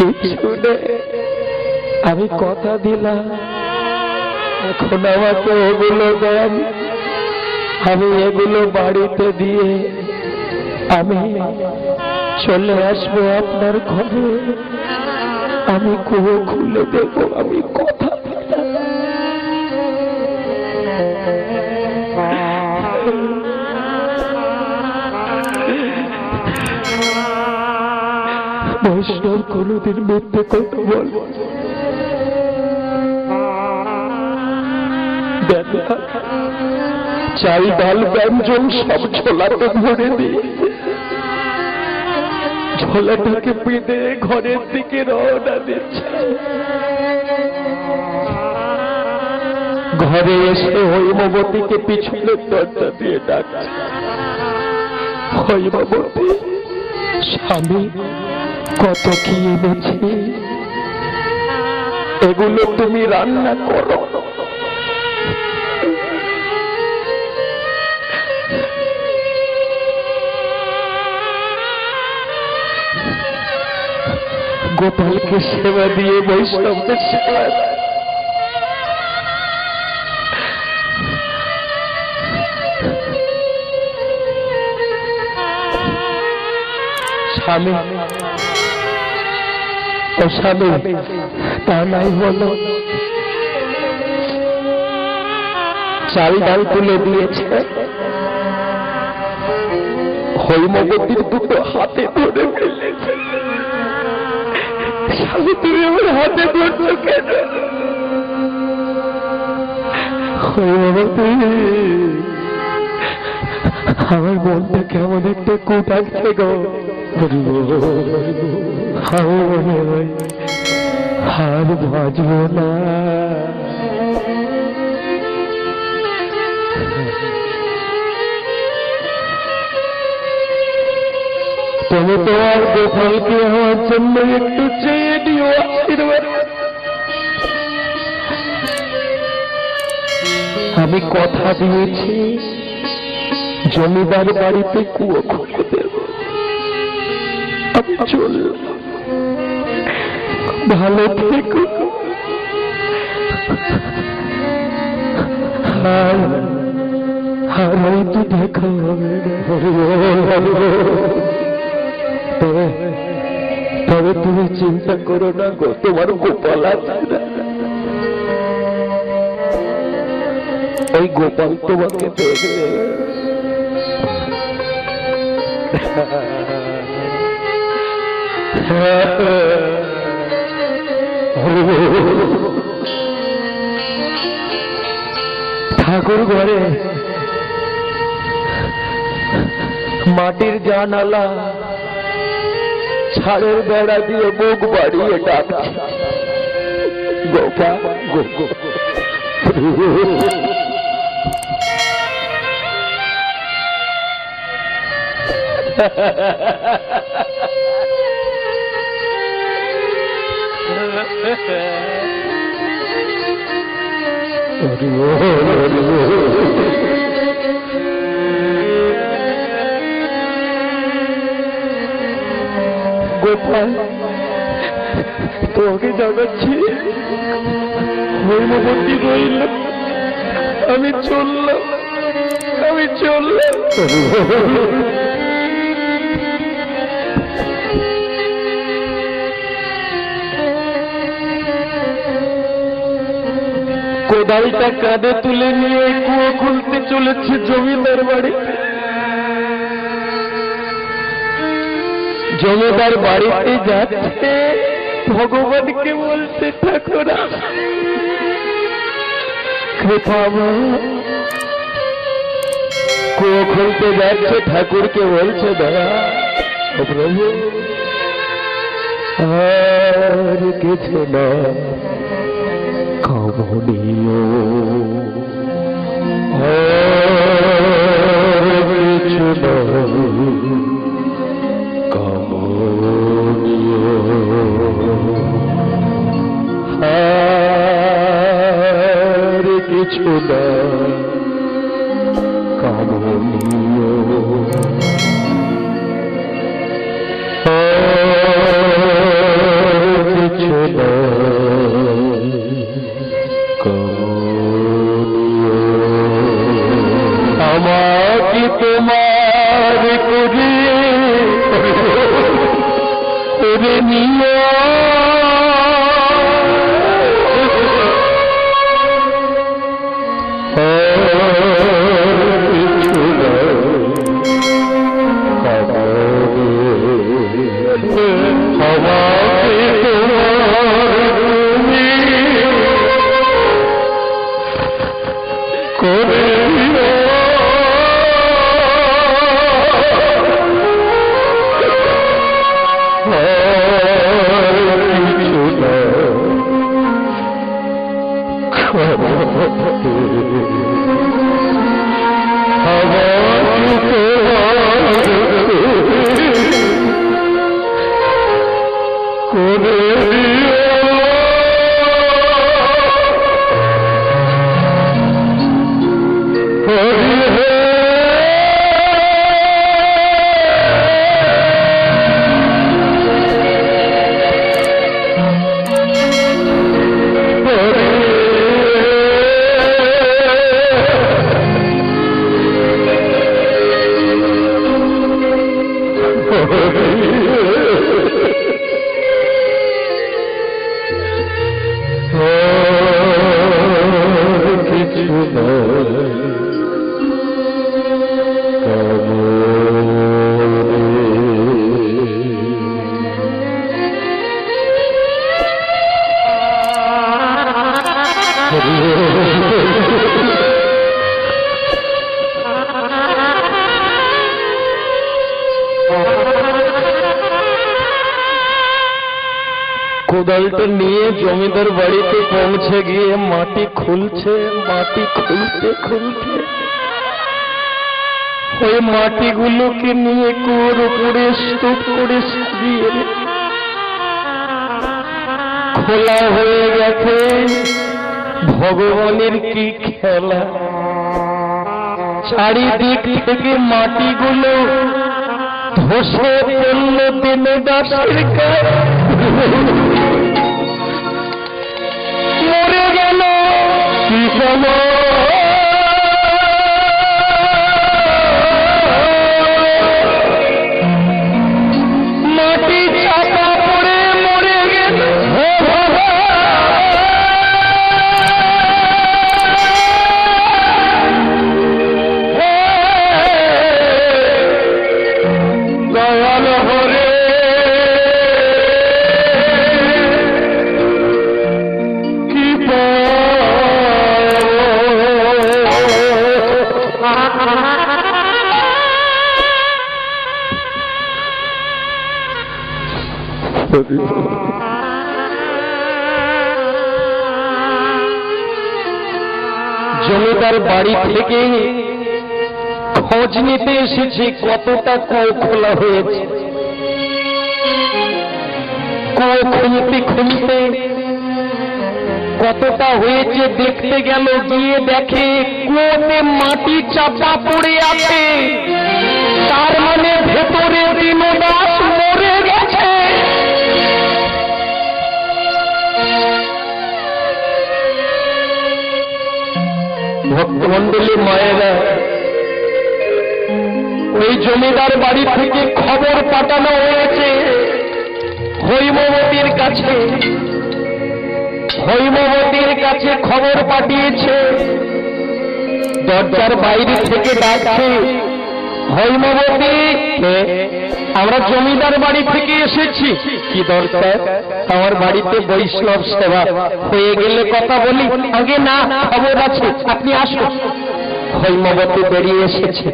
কিছু শুনে আমি কথা দিলাম। এখন আমাকে এগুলো দেন। আমি এগুলো বাড়িতে দিয়ে আমি চলে আসব আপনার ঘরে। আমি কুয়ো খুলে দেবো, আমি বৈষ্ণব কোনোদিন মিথ্যে কথা বল চাল, ডাল ব্যঞ্জন সব ছোলাতে ভরে দিয়ে ছোলাটাকে পেঁধে ঘরের দিকে রওনা দিচ্ছে। ঘরে এসে হৈমবতীকে পিছনের দরজা দিয়ে ডাকছে। হৈমবতী স্বামী কত কি এনেছি এগুলো তুমি রান্না করো গোপালকে সেবা দিয়ে বৈষ্ণবকে সেবা। স্বামী স্বামী। তা নাই বলো। চাল ডাল তুলে দিয়েছে। হৈমবতীর দুটো হাতে ধরে ফেলেছে। স্বামী, তুমি আমার হাতে ধরছো কেন? আমার মনটা কেমন একটা কুটাচ্ছে গো হয় হার বাজবো না তুমি তোমার গোপালকে আমার জন্য একটু চেয়ে দিও আমি কথা দিয়েছি, জমিদার বাড়িতে কুয়ো চললাম ভালো থেকো। হবে তবে তুমি চিন্তা করো না গো, তোমার গোপাল আছে গোপাল তোমাকে ঠাকুর ঘরে মাটির জানালা ছাড়ের বেড়া দিয়ে মুখ বাড়িয়ে ডাকছে। গোপা গো গো গোপাল তোকে জানাচ্ছি হৈমবতী রইল আমি চললাম আমি চললাম। কোদালটা কাঁধে তুলে নিয়ে কুয়ো খুলতে চলেছে জমিদার বাড়ি। জমিদার বাড়িতে যাচ্ছে, ভগবানকে বলতে ঠাকুর কুয়ো খুলতে যাচ্ছে, ঠাকুরকে বলছে দাদা প্রভু আর কিছু না। আর কিছু না। কামনীয় তোমার করে করে কোদালটা নিয়ে জমিদার বাড়িতে পৌঁছে গিয়ে মাটি খুলছে, মাটি খুলতে খুলতে ওই মাটিগুলোকে নিয়ে কুয়োর উপরে স্তূপ করে সাজিয়ে খোলা হয়ে গেছে। ভগবানের কি খেলা? চারিদিক থেকে মাটিগুলো ধসে পড়ল দিনে দাসের কাছে। মরে গেল কি জমিদার বাড়ি থেকে খোঁজ নিতে এসেছি কতটা কুয়ো খোলা হয়েছে। কুয়ো খুলতে খুলতে কতটা হয়েছে দেখতে গেল, গিয়ে দেখে কুয়োতে মাটি চাপা পড়ে আছে। তার মানে ভেতরে দিনদাস মরে গেছে। ভক্তমন্ডলী মায়েরা, ওই জমিদার বাড়ি থেকে খবর পাঠানো হয়েছে। হৈমবতীর কাছে হৈমবতীর কাছে খবর পাঠিয়েছে। দরজার বাইরে থেকে ডাকছে হৈমবতী আমরা জমিদার বাড়ি থেকে এসেছি। কি দরকার? আমার বাড়িতে বৈষ্ণব সেবা। হয়ে গেলে কথা বলি। আগে না, খবর আছে। আপনি আসুন। হৈমবতী বেরিয়ে এসেছে।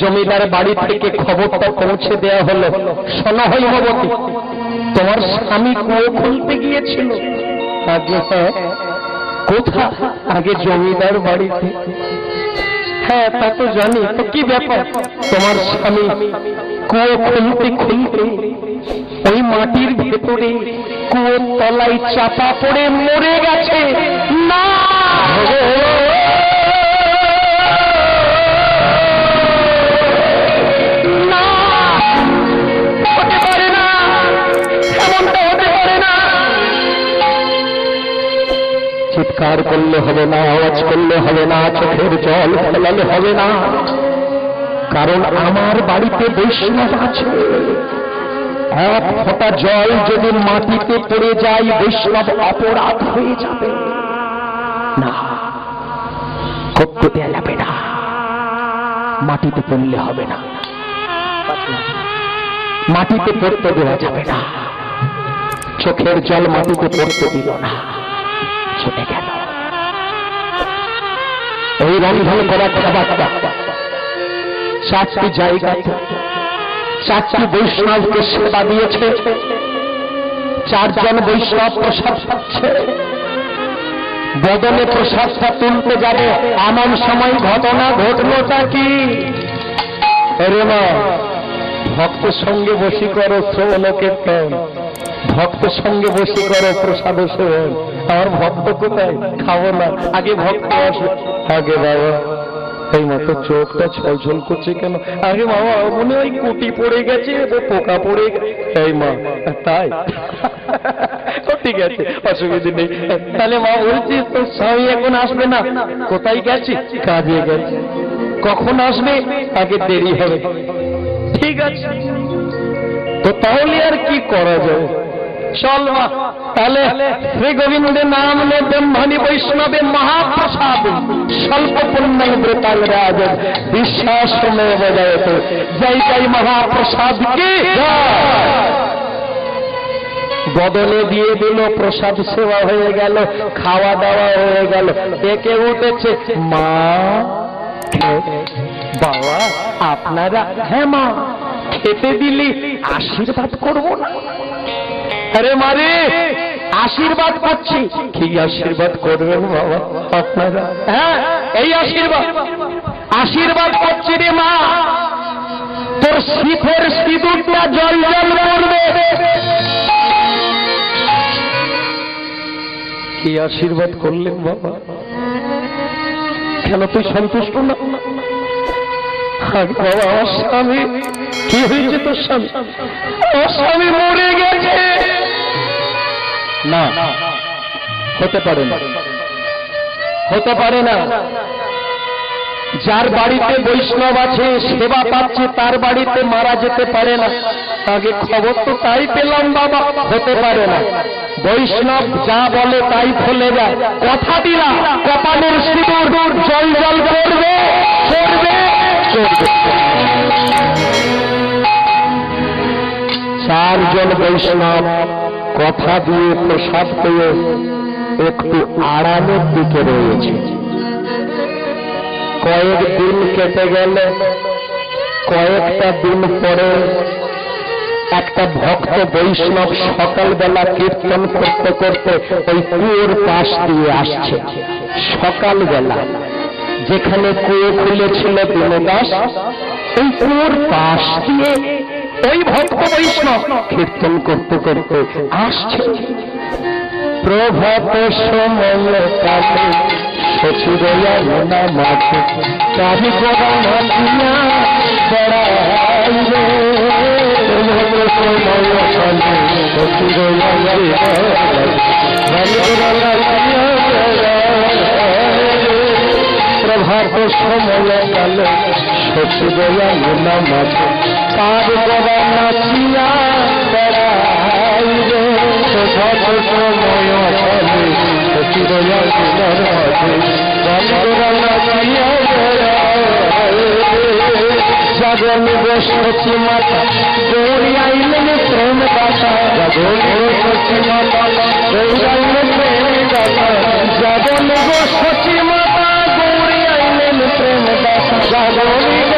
জমিদার বাড়ি থেকে খবরটা পৌঁছে দেয়া হলো। শোনো হৈমবতী তোমার স্বামী কুয়ো খুলতে গিয়েছিল। আগে হ্যাঁ। কোথা? আগে জমিদার বাড়িতে। হ্যাঁ তা তো জানি। তো কি ব্যাপার? তোমার স্বামী কুয়ো খুলতে খুলতে ওই মাটির ভেতরে কুয়োর তলায় চাপা পড়ে মরে গেছে। না! চিৎকার করলে হবে না, আওয়াজ করলে হবে না, চোখের জল ফেলালে হবে না। কারণ আমার বাড়িতে বৈষ্ণব আছে। এক ফোঁটা জল যদি মাটিতে পড়ে যায়, বৈষ্ণব অপরাধ হয়ে যাবে। না করতে দেওয়া যাবে না। মাটিতে পড়লে হবে না। মাটিতে পড়তে দেওয়া যাবে না। চোখের জল মাটিতে পড়তে দিল না। চলে গেল ওই রন্ধন করা কথাবার্তা চারটি জায়গাতে চারটি বৈষ্ণবকে সেবা দিয়েছে। চারজন বৈষ্ণব প্রসাদ পাচ্ছে। প্রসাদটা তুলতে যাবে। এমন সময় ঘটনা ঘটলোটা কি? আরে মা, ভক্তের সঙ্গে বসি করো ভক্তের সঙ্গে বসি করো প্রসাদ সেবন। আমার ভক্ত কোথায়? খাব না। আগে ভক্ত আসে। আগে বাবা, এই মতো চোখটা ছলছল করছে কেন? আরে বাবা, মনে হয় কুটি পড়ে গেছে পোকা পড়ে গেছে। এই মা তাই? ঠিক আছে, অসুবিধা নেই। তাহলে মা বলছিস তোর স্বামী এখন আসবে না। কোথায় গেছি? কাজে গেছে। কখন আসবে? আগে দেরি হবে। ঠিক আছে। তো তাহলে আর কি করা যাবে চল তাহলে শ্রী গোবিন্দের নাম নে ব্রহ্মণী বৈষ্ণবে মহাপ্রসাদ স্বল্প পুণ্যায় ব্রতাল রাজ বিশ্বাস মে বজায়ত জয় জয় মহাপ্রসাদ বদলে দিয়ে দিল, প্রসাদ সেবা হয়ে গেল, খাওয়া দাওয়া হয়ে গেল, ডেকে উঠেছে মা বাবা, আপনারা হ্যাঁ মা, খেতে দিলি আশীর্বাদ করব না? আরে মারে আশীর্বাদ পাচ্ছি। কি আশীর্বাদ করবেন বাবা আপনারা? হ্যাঁ এই আশীর্বাদ। আশীর্বাদ করছি রে মা। তোর শীতের সিঁদুরটা জল জল করবে। কি আশীর্বাদ করলেন বাবা? কেন তুই সন্তুষ্ট না? বাবা আমার স্বামী কি হয়েছে তোর স্বামী? আমার স্বামী মরে গেছে। না, হতে পারে না। হতে পারে না। যার বাড়িতে বৈষ্ণব আছে, সেবা পাচ্ছে, তার বাড়িতে মারা যেতে পারে না। তাকে খবর তো তাই পেলাম, বাবা। হতে পারে না। বৈষ্ণব যা বলে তাই ফলে যায়। কথা দিলা কপালের সিঁদুর, জল জল করবে করবে করবে। চারজন বৈষ্ণব, কথা দিয়ে প্রসাদ পেয়ে একটু আড়ালের দিকে রয়েছে। কয়েক দিন কেটে গেল, কয়েকটা দিন পরে একটা ভক্ত বৈষ্ণব সকালবেলা কীর্তন করতে করতে ওই কুয়োর পাশ দিয়ে আসছে। সকালবেলা যেখানে কুয়ো খুলেছিল দিনদাস ওই কুয়োর পাশ দিয়ে ওই ভক্ত বৈষ্ণব কীর্তন করতে করতে আসছে। প্রভাত বেড়াইলে প্রভাত সময় কালে মাঠে তার গোড়া নাচিয়া বেড়াইলে প্রভাত সময় কালে সচিরয়া মনার মাঝে জগন বসছি মাতা গৌরী আইলেন প্রেম দাতা জগন বসছি মাতা গৌরী আইলেন প্রেম দাতা জগন বসছি মাতা গৌরী আইলেন প্রেম দাতা জগন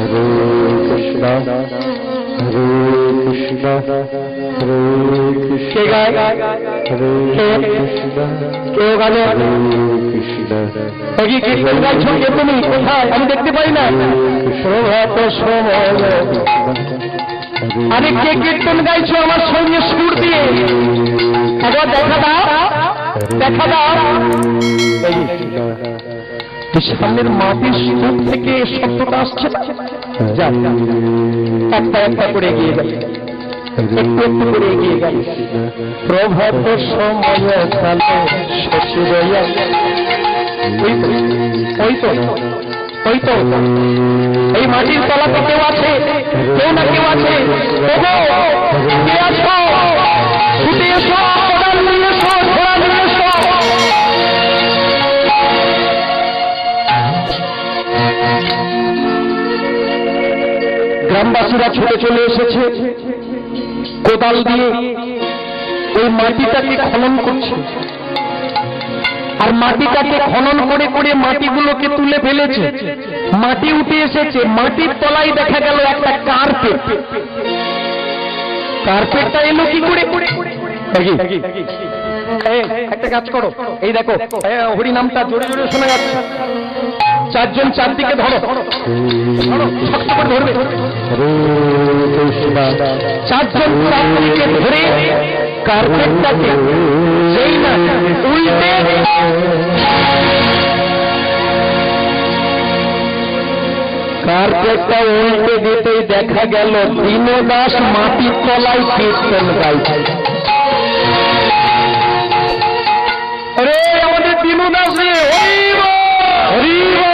হরে কৃষ্ণ কৃষ্ণ হরে কৃষ্ণ কে গায়? কে? কেউ গানে কৃষ্ণ। কি কীর্তন গাইছো কে তুমি কোথায়? আমি দেখতে পাই না। প্রভাত সময় আরে কে কীর্তন গাইছো আমার সঙ্গে সুর দিয়ে? একবার দেখা দাও দেখা দাও। সামনের মাটির সুর থেকে শব্দটা আসছে। একটা একটা করে এগিয়ে গেল। করে প্রভাত সময় ওই তো তো এই মাটির তলাতে কেউ আছে, কেউ না কেউ আছে। গ্রামবাসীরা ছুটে চলে এসেছে। কোদাল দিয়ে ওই মাটিটাকে খনন করছে। আর মাটিটাকে খনন করে করে মাটিগুলোকে তুলে ফেলেছে। মাটি উঠে এসেছে। মাটির তলায় দেখা গেল একটা কার্পেট। কার্পেটটা এলো কি করে? একটা কাজ করো। এই দেখো এই, হরি নামটা জোরে জোরে শোনা যাচ্ছে। চারজন চারদিকে ধরো। ধরবে। চারজন চারদিকে ধরে কার্পেটটাকে যেই না উল্টে কার্পেটটা উল্টে দিতেই দেখা গেল দীনদাস মাটির তলায় কীর্তন গাইছে। আরে আমাদের দীনদাস রে হরিব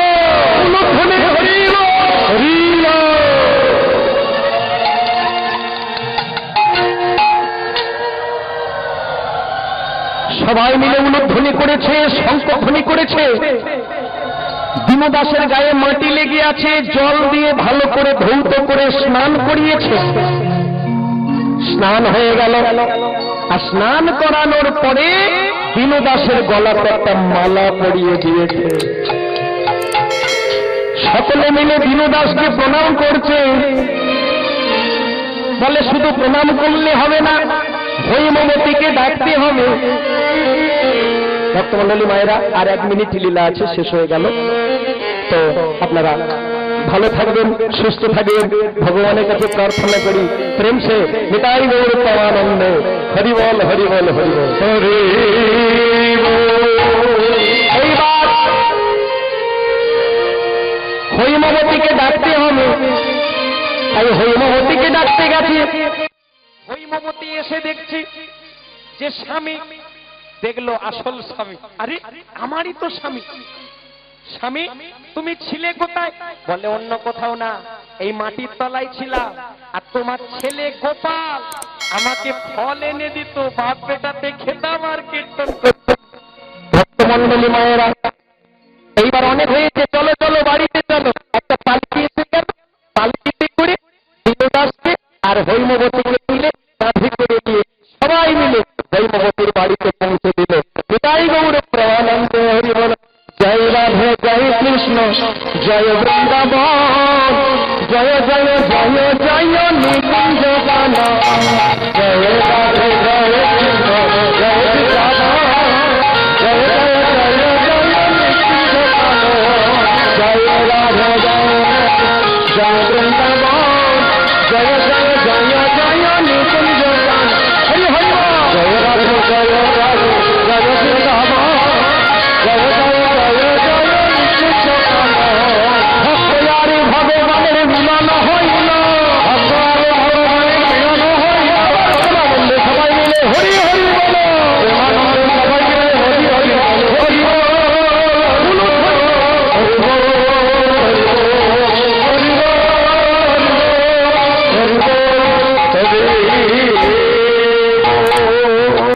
সবাই মিলে উলধ্বনি করেছে শঙ্কধ্বনি করেছে। দীনদাসের গায়ে মাটি লেগে আছে, জল দিয়ে ভালো করে ধৌত করে স্নান করিয়েছে। স্নান হয়ে গেল। আর স্নান করানোর পরে দীনদাসের গলাতে একটা মালা পরিয়ে দিয়েছে। সকলে মিলে দীনদাসকে প্রণাম করছে। বলে শুধু প্রণাম করলে হবে না হৈমবতীকে ডাকতে হবে। ভক্তমন্ডলী মায়েরা আর এক মিনিট লীলা আছে শেষ হয়ে গেল। তো আপনারা ভালো থাকবেন সুস্থ থাকবেন। ভগবানের কাছে প্রার্থনা করি প্রেম সে নিতাই গৌর পাওয়ানন্দ হরি বল হরি বল হরি বল। হরি এইবার হৈমবতীকে ডাকতে হবে। তাই হৈমবতীকে ডাকতে গেছে। হৈমবতী এসে দেখছি যে স্বামী দেখল আসল স্বামী। আরে, আমারই তো স্বামী। স্বামী, তুমি ছিলে কোথায়? বলে, অন্য কোথাও না। এই মাটির তলায় ছিলাম। আর তোমার ছেলে গোপাল আমাকে ফল এনে দিত, বাপ বেটাতে খেতাম আর কীর্তন করতাম ভক্তমন্ডলী মায়েরা, এইবার অনেক হয়েছে